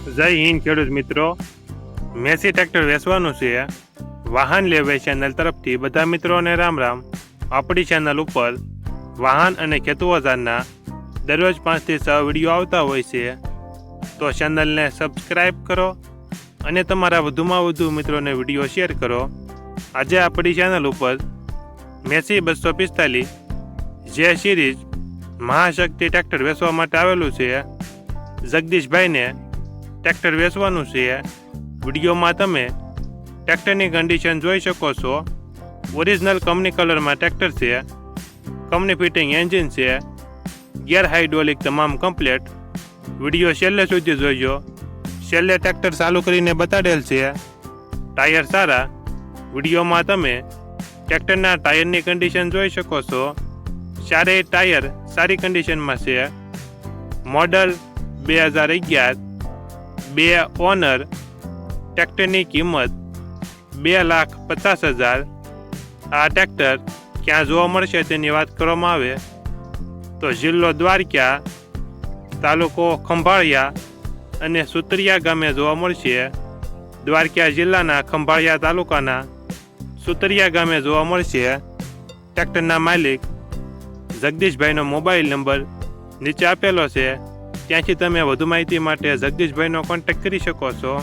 જય હિન્દ, ખેડૂત મિત્રો. મેસી ટ્રેક્ટર વેચવાનું છે. વાહન લેવે ચેનલ તરફથી બધા મિત્રોને રામ રામ. આપણી ચેનલ ઉપર વાહન અને ખેતુ ઓજારના દરરોજ પાંચથી છ વીડિયો આવતા હોય છે. તો ચેનલને સબસ્ક્રાઈબ કરો અને તમારા વધુમાં વધુ મિત્રોને વીડિયો શેર કરો. આજે આપણી ચેનલ ઉપર મેસી બસો પિસ્તાલીસ જે સિરીઝ મહાશક્તિ ટ્રેક્ટર વેચવા માટે આવેલું છે. જગદીશભાઈને ટ્રેક્ટર વેચવાનું છે. વિડીયોમાં તમે ટ્રેક્ટરની કન્ડિશન જોઈ શકો છો. ઓરિજિનલ કંપની કલરમાં ટ્રેક્ટર છે. કંપની ફિટિંગ એન્જિન છે. ગિયર હાઇડ્રોલિક તમામ કમ્પ્લેટ વીડિયો છેલ્લે સુધી જોઈજો છેલ્લે ટ્રેક્ટર ચાલુ કરીને બતાડેલ છે. ટાયર સારા. વિડીયોમાં તમે ટ્રેક્ટરના ટાયરની કન્ડિશન જોઈ શકો છો. ચારેય ટાયર સારી કન્ડિશનમાં છે. મોડલ બે હજાર અગિયાર. બે ઓનર, ટ્રેક્ટરની કિંમત બે લાખ પચાસ હજાર. આ ટ્રેક્ટર ક્યાં જોવા મળશે તેની વાત કરવામાં આવે તો જિલ્લો દ્વારકા, તાલુકો ખંભાળિયા અને સુતરિયા ગામે જોવા મળશે. દ્વારકા જિલ્લાના ખંભાળિયા તાલુકાના સુતરિયા ગામે જોવા મળશે. ટ્રેક્ટરના માલિક જગદીશભાઈનો મોબાઈલ નંબર નીચે આપેલો છે. ત્યાંથી તમે વધુ માહિતી માટે જગદીશભાઈનો કોન્ટેક્ટ કરી શકો છો.